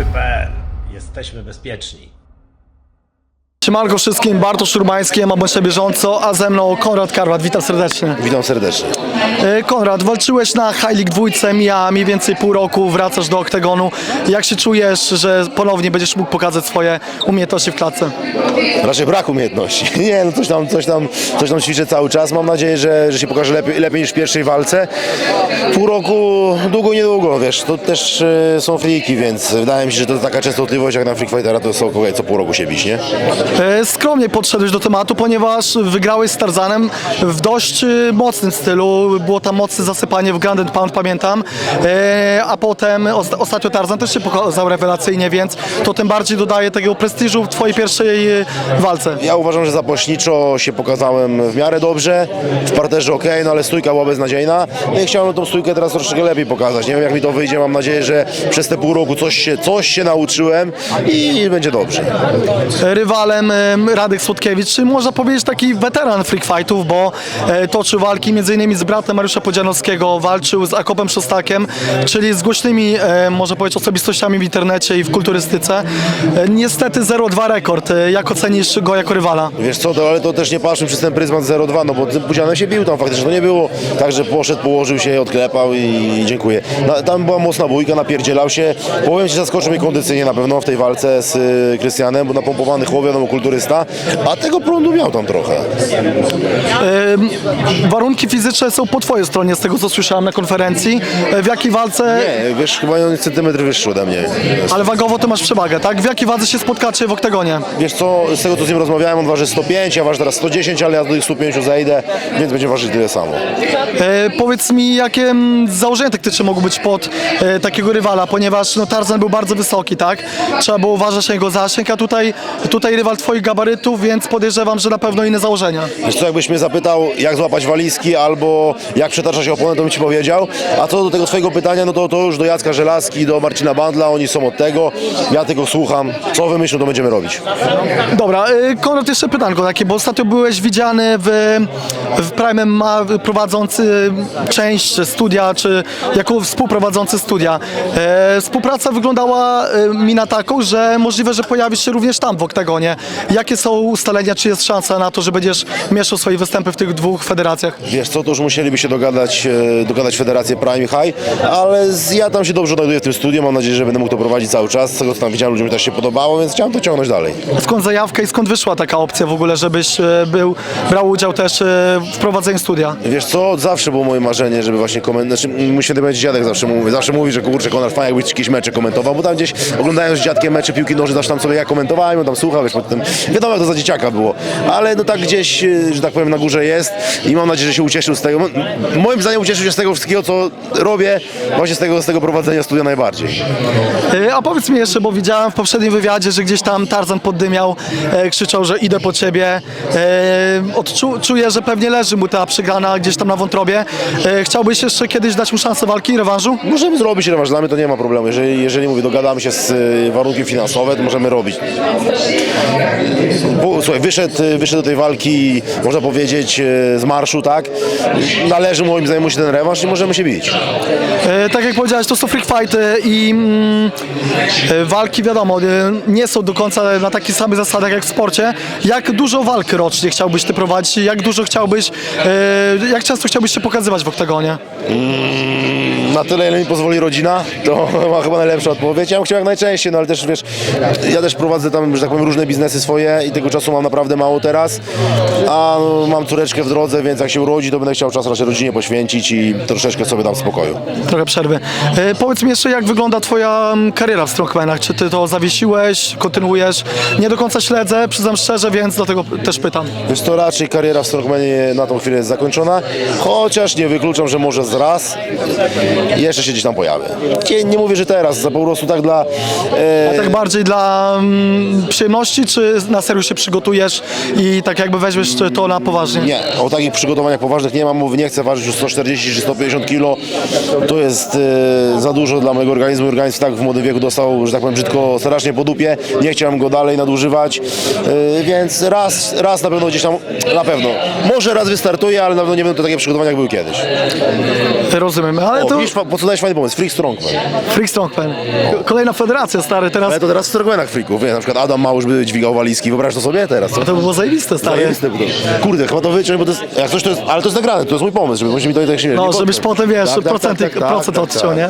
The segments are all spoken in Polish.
Śledczy.pl. Jesteśmy bezpieczni. Siemanko wszystkim, Bartosz Urbański, mam na bieżąco, a ze mną Konrad Karwat, witam serdecznie. Witam serdecznie. E, Konrad, walczyłeś na High League dwójce, mija mniej więcej pół roku, wracasz do oktagonu. Jak się czujesz, że ponownie będziesz mógł pokazać swoje umiejętności w klatce? Raczej brak umiejętności. Nie, no coś tam, coś tam, coś tam ćwiczę cały czas. Mam nadzieję, że, że się pokaże lepiej, lepiej niż w pierwszej walce. Pół roku, długo, niedługo, wiesz, to też e, są friki, więc wydaje mi się, że to taka częstotliwość jak na Freak Fightera to są co pół roku się bić, nie? E, Skromnie podszedłeś do tematu, ponieważ wygrałeś z Tarzanem w dość e, mocnym stylu. Było tam mocne zasypanie w Grand and Pound, pamiętam. E, A potem osta- ostatnio Tarzan też się pokazał rewelacyjnie, więc to tym bardziej dodaje tego prestiżu w twojej pierwszej walce. Ja uważam, że zapośniczo się pokazałem w miarę dobrze, w parterze ok, no ale stójka była beznadziejna. No i chciałem tą stójkę teraz troszeczkę lepiej pokazać. Nie wiem jak mi to wyjdzie, mam nadzieję, że przez te pół roku coś się, coś się nauczyłem i będzie dobrze. rywalem em, Radek Słodkiewicz, czy można powiedzieć taki weteran freak fightów, bo e, toczył walki m.in. z bratem Mariusza Podzianowskiego, walczył z Akopem Szostakiem, czyli z głośnymi, e, można powiedzieć, osobistościami w internecie i w kulturystyce. E, niestety 0-2 rekord. Jak ocenisz go jako rywala? Wiesz co, to, ale to też nie patrzmy przez ten pryzmat 0-2, no bo tym Pudzianem się bił tam faktycznie, to nie było tak, że poszedł, położył się, odklepał i, dziękuję. No, tam była mocna bójka, napierdzielał się. Powiem Ci, zaskoczył mnie kondycyjnie na pewno w tej walce z Krystianem, bo napompowany chłop, wiadomo, kulturysta, a tego prądu miał tam trochę. Em, warunki fizyczne są po twojej stronie, z tego co słyszałem na konferencji. E, w jakiej walce, Nie, wiesz, chyba centymetr wyższy ode mnie. ale wagowo to masz przewagę, tak? W jakiej wadze się spotkacie w oktagonie? Wiesz co, z tego co z nim rozmawiałem, on waży 105, ja ważę teraz 110, ale ja do tych 105 zejdę, więc będzie ważyć tyle samo. E, powiedz mi, jakie mm, założenia taktyczne mogą być pod e, takiego rywala, ponieważ no, Tarzan był bardzo wysoki, tak? Trzeba było uważać na jego zasięg, a tutaj, tutaj rywal twoich gabarytów, więc podejrzewam, że na pewno inne założenia. Wiesz co, jakbyś mnie zapytał, jak złapać walizki albo jak przetarza się oponent, to bym ci powiedział. A co do tego twojego pytania, no to, to już do Jacka Żelazki, do Marcina Bandla, oni są od tego. Ja tylko słucham. Co wymyślą, to będziemy robić. Dobra, e, Konrad, jeszcze pytanko takie, bo ostatnio byłeś widziany w, w Prime ma prowadzący część studia, czy jako współprowadzący studia. E, współpraca wyglądała e, mi na taką, że możliwe, że pojawisz się również tam w oktagonie. Jakie są ustalenia, czy jest szansa na to, że będziesz mieszał swoje występy w tych dwóch federacjach? Wiesz co, to już musieliby się dogadać, e, dogadać Federację Prime High, ale z, ja tam się dobrze odnajduję w tym studiu, mam nadzieję, że będę mógł to prowadzić cały czas. Z tego co tam widziałem, ludziom też się podobało, więc chciałem to ciągnąć dalej. Skąd zajawka i skąd wyszła taka opcja w ogóle, żebyś e, był, brał udział też e, w prowadzeniu studia? Wiesz co, zawsze było moje marzenie, żeby właśnie komentować, znaczy mój święty będzie dziadek zawsze mówi, zawsze mówi, że kurczę, Konrad, fajnie jakbyś jakieś mecze komentował, bo tam gdzieś oglądając z dziadkiem mecze piłki nożnej, zawsze tam sobie ja komentowałem, on tam słuchał, wiesz, potem, wiadomo jak to za dzieciaka było, ale no tak gdzieś, e, że tak powiem, na górze jest i mam nadzieję, że się ucieszył z tego, moim zdaniem ucieszył się z tego wszystkiego, co robię, właśnie z tego, z tego prowadzenia studia najbardziej. E, A powiedz mi jeszcze, bo widziałem w poprzednim wywiadzie, że gdzieś tam Tarzan poddymiał, e, krzyczał, że idę po ciebie. E, odczu, czuję, że pewnie leży mu ta przegrana gdzieś tam na wątrobie. E, chciałbyś jeszcze kiedyś dać mu szansę walki, rewanżu? Możemy zrobić rewanż, dla mnie to nie ma problemu. Jeżeli, jeżeli mówię, dogadamy się z y, warunkiem finansowe, to możemy robić. Słuchaj, wyszedł, y, wyszedł do tej walki, można powiedzieć, y, z marszu, tak? Należy moim zdaniem mu się ten rewanż i możemy się bić. E, tak jak powiedziałeś, to są freak fighty i mm, e, walki, wiadomo, nie są do końca na takich samych zasadach jak w sporcie. Jak dużo walk rocznie chciałbyś ty prowadzić? Jak dużo chciałbyś, e, jak często chciałbyś się pokazywać w oktagonie? Na tyle, ile mi pozwoli rodzina, to ma chyba najlepsza odpowiedź. Ja bym chciał jak najczęściej, no ale też wiesz, ja też prowadzę tam, że tak powiem, różne biznesy swoje i tego czasu mam naprawdę mało teraz. A no, mam córeczkę w drodze, więc jak się urodzi, to będę chciał czas raczej rodzinie poświęcić i troszeczkę sobie dam spokoju. Trochę przerwy. E, powiedz mi jeszcze, jak wygląda twoja kariera w strongmanach? Czy ty to zawiesiłeś, kontynuujesz? Nie do końca śledzę, przyznam szczerze, więc dlatego też pytam. Wiesz to raczej kariera w Strongmanie na tą chwilę jest zakończona, chociaż nie wykluczam, że może z raz jeszcze się gdzieś tam pojawię. Nie, nie mówię, że teraz, za po prostu tak dla... E, Tak bardziej dla mm, przyjemności, czy na serio się przygotujesz i tak jakby weźmiesz to na poważnie? Nie, o takich przygotowaniach poważnych nie mam mowy, nie chcę ważyć już 140 czy 150 kg. To jest e, za dużo dla mojego organizmu. Organizm tak w młodym wieku dostał, że tak powiem, brzydko strasznie po dupie. Nie chciałem go dalej nadużywać, e, więc raz, raz na pewno gdzieś tam, na pewno. Może raz wystartuję, ale na pewno nie będą to takie przygotowania, jak były kiedyś. Rozumiem, ale O, to po co dałeś fajny pomysł? Freak Strongman. Freak Strongman. Kolejna federacja, stary, teraz Ale to teraz w Strongmanach freaków, wie, na przykład Adam Małysz by dźwigał walizki, wyobraź to sobie teraz, co? to by było zajebiste, stary. Zajebiste by to. Kurde, chyba to wyciąć, bo to jest, jak coś to jest, ale to jest nagrane, to jest mój pomysł, żeby mi to tak się nie No, nie żebyś podpiął. potem, wiesz, Tak, tak, procenty, tak, tak, procent odciął, nie?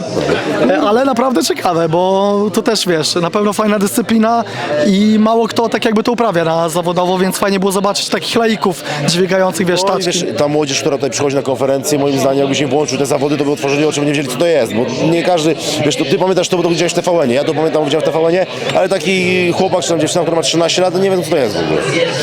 E, Ale naprawdę ciekawe, bo to też, wiesz, na pewno fajna dyscyplina i mało kto tak jakby to uprawia na zawodowo, więc fajnie było zobaczyć takich laików dźwigających, wiesz, No i taczki. wiesz, ta młodzież, która tutaj przychodzi na konferencję, moim zdaniem, jakby się włączył te zawody, to by otworzyli oczy, by nie wiedzieli, co to jest, bo nie każdy, wiesz, to ty pamiętasz to, bo to widziałeś w TVN-ie, ja to pamiętam, widziałem w TVN-ie, ale taki chłopak, czy tam dziewczyna, która ma 13 lat, to nie wiem, co to jest w ogóle.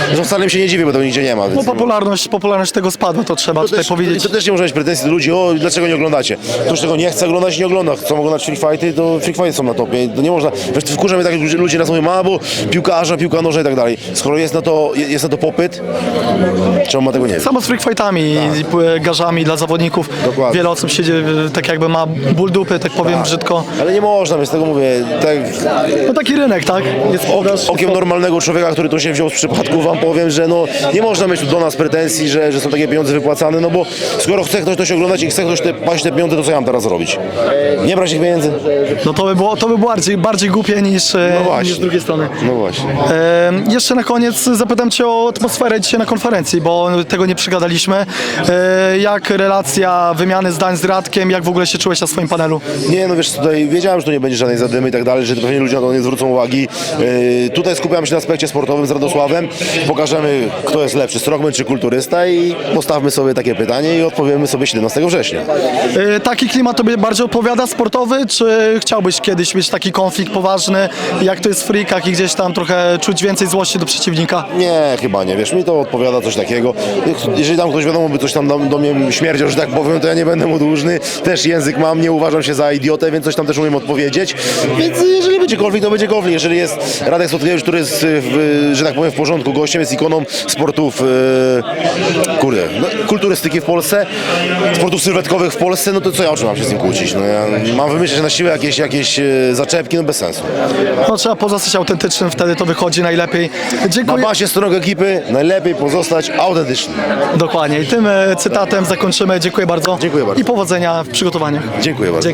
Zresztą wcale mi się nie dziwi, bo to nigdzie nie ma, No więc... popularność, popularność tego spadła, to trzeba To tutaj też, powiedzieć. to też nie może mieć pretensji do ludzi, o dlaczego nie oglądacie. Ktoś tego nie chce oglądać, nie ogląda. Chcą oglądać free fighty, to free fighty są na topie. To nie można. Wiesz, to wkurza mnie tak, jak ludzie- nas mówią, a bo piłkarza, piłka nożna i tak dalej. Skoro jest na to, jest na to popyt, czemu ma tego nie Samo z freak fightami i p- garzami dla zawodników. Tak. Dokładnie. Wiele osób siedzi, e, tak jakby ma ból dupy, tak powiem brzydko. Ale nie można, więc tego mówię, tak No taki rynek, tak? Jest podaż. okiem normalnego człowieka, który tu się wziął z przypadku, wam powiem, że no nie można mieć tu do nas pretensji, że, że są takie pieniądze wypłacane, no bo skoro chce ktoś coś oglądać i chce ktoś te, paść te pieniądze, to co ja mam teraz robić? Nie brać tych pieniędzy? No to by było, to by było bardziej, bardziej głupie niż, e, No właśnie. niż z drugiej strony. No właśnie. E, jeszcze na koniec zapytam Cię o atmosferę dzisiaj na konferencji, bo tego nie przygadaliśmy. E, jak relacja, wymiany zdań z Radkiem, jak w ogóle się czułeś na swoim panelu? Nie, no wiesz, tutaj wiedziałem, że tu nie będzie żadnej zadymy i tak dalej, że pewnie ludzie na to nie zwrócą uwagi. Yy, tutaj skupiam się na aspekcie sportowym z Radosławem. Pokażemy, kto jest lepszy, strongman czy kulturysta i postawmy sobie takie pytanie i odpowiemy sobie 17 września. E, taki klimat Tobie bardziej odpowiada, sportowy, czy chciałbyś kiedyś mieć taki konflikt poważny, jak to jest w freakach i gdzieś tam trochę czuć więcej złości do przeciwnika? Nie, chyba nie, wiesz, mi to odpowiada coś takiego. Jeżeli tam ktoś wiadomo by coś tam do, do mnie śmierdział, że tak powiem, to ja nie będę mu dłużny. Też język mam, nie uważam się za idiotę, więc coś tam też umiem odpowiedzieć. Więc jeżeli będzie konflikt, to będzie konflikt. Jeżeli jest Radek Słodkiewicz, który jest, y, w, że tak powiem, w porządku gościem, jest ikoną sportów, yy, kurde, no, kulturystyki w Polsce, sportów sylwetkowych w Polsce, no to co ja o czym mam się z nim kłócić? No ja mam wymyśleć na siłę jakieś, jakieś yy, zaczepki, no bez sensu. No trzeba pozostać autentycznym, wtedy to wychodzi najlepiej. Na Dziękuję. basie strony ekipy najlepiej pozostać autentycznym. Dokładnie. I tym e, cytatem zakończymy. Dziękuję bardzo. Dziękuję bardzo. I powodzenia w Dziękuję bardzo.